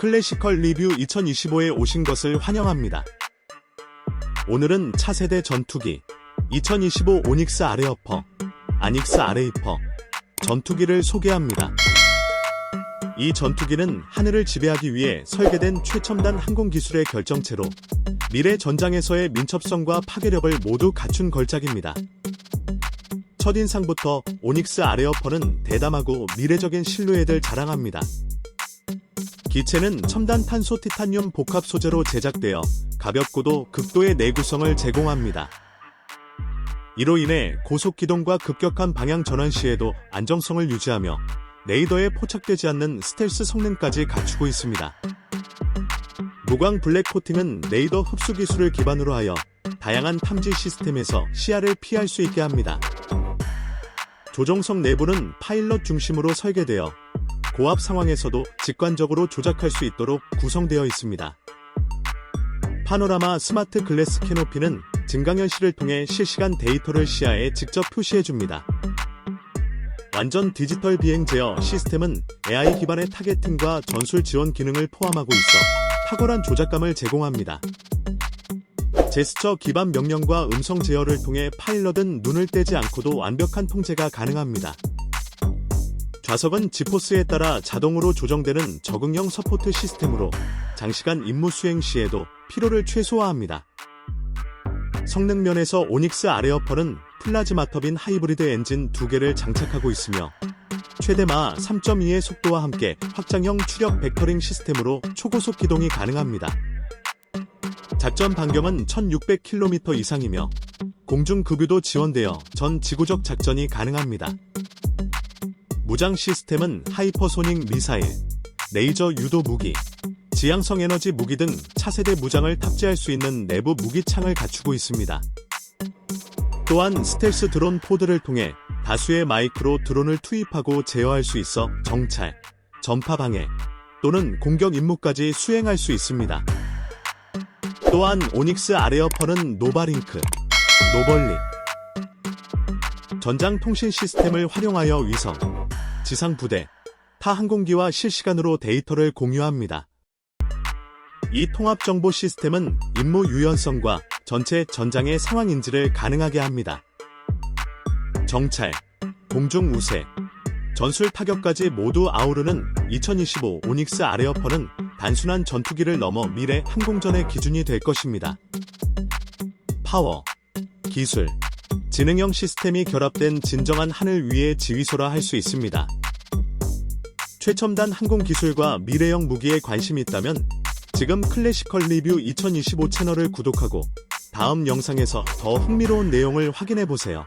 클래시컬 리뷰 2025에 오신 것을 환영합니다. 오늘은 차세대 전투기 2025 오닉스 아레어퍼, 아닉스 아레이퍼 전투기를 소개합니다. 이 전투기는 하늘을 지배하기 위해 설계된 최첨단 항공 기술의 결정체로 미래 전장에서의 민첩성과 파괴력을 모두 갖춘 걸작입니다. 첫인상부터 오닉스 아레어퍼는 대담하고 미래적인 실루엣을 자랑합니다. 기체는 첨단 탄소 티타늄 복합 소재로 제작되어 가볍고도 극도의 내구성을 제공합니다. 이로 인해 고속 기동과 급격한 방향 전환 시에도 안정성을 유지하며 레이더에 포착되지 않는 스텔스 성능까지 갖추고 있습니다. 무광 블랙 코팅은 레이더 흡수 기술을 기반으로 하여 다양한 탐지 시스템에서 시야를 피할 수 있게 합니다. 조종석 내부는 파일럿 중심으로 설계되어 고압 상황에서도 직관적으로 조작할 수 있도록 구성되어 있습니다. 파노라마 스마트 글래스 캐노피는 증강현실을 통해 실시간 데이터를 시야에 직접 표시해줍니다. 완전 디지털 비행 제어 시스템은 AI 기반의 타겟팅과 전술 지원 기능을 포함하고 있어 탁월한 조작감을 제공합니다. 제스처 기반 명령과 음성 제어를 통해 파일럿은 눈을 떼지 않고도 완벽한 통제가 가능합니다. 좌석은 지포스에 따라 자동으로 조정되는 적응형 서포트 시스템으로 장시간 임무 수행 시에도 피로를 최소화합니다. 성능 면에서 오닉스 아레어펄은 플라즈마 터빈 하이브리드 엔진 2개를 장착하고 있으며 최대마 3.2의 속도와 함께 확장형 추력 벡터링 시스템으로 초고속 기동이 가능합니다. 작전 반경은 1600km 이상이며 공중 급유도 지원되어 전 지구적 작전이 가능합니다. 무장 시스템은 하이퍼소닉 미사일, 레이저 유도 무기, 지향성 에너지 무기 등 차세대 무장을 탑재할 수 있는 내부 무기창을 갖추고 있습니다. 또한 스텔스 드론 포드를 통해 다수의 마이크로 드론을 투입하고 제어할 수 있어 정찰, 전파 방해 또는 공격 임무까지 수행할 수 있습니다. 또한 오닉스 아레어퍼는 노바링크, 노벌리, 전장 통신 시스템을 활용하여 위성, 지상 부대, 타 항공기와 실시간으로 데이터를 공유합니다. 이 통합 정보 시스템은 임무 유연성과 전체 전장의 상황 인지를 가능하게 합니다. 정찰, 공중 우세, 전술 타격까지 모두 아우르는 2025 오닉스 아레어퍼는 단순한 전투기를 넘어 미래 항공전의 기준이 될 것입니다. 파워, 기술, 지능형 시스템이 결합된 진정한 하늘 위의 지휘소라 할 수 있습니다. 최첨단 항공 기술과 미래형 무기에 관심이 있다면 지금 클래시컬 리뷰 2025 채널을 구독하고 다음 영상에서 더 흥미로운 내용을 확인해 보세요.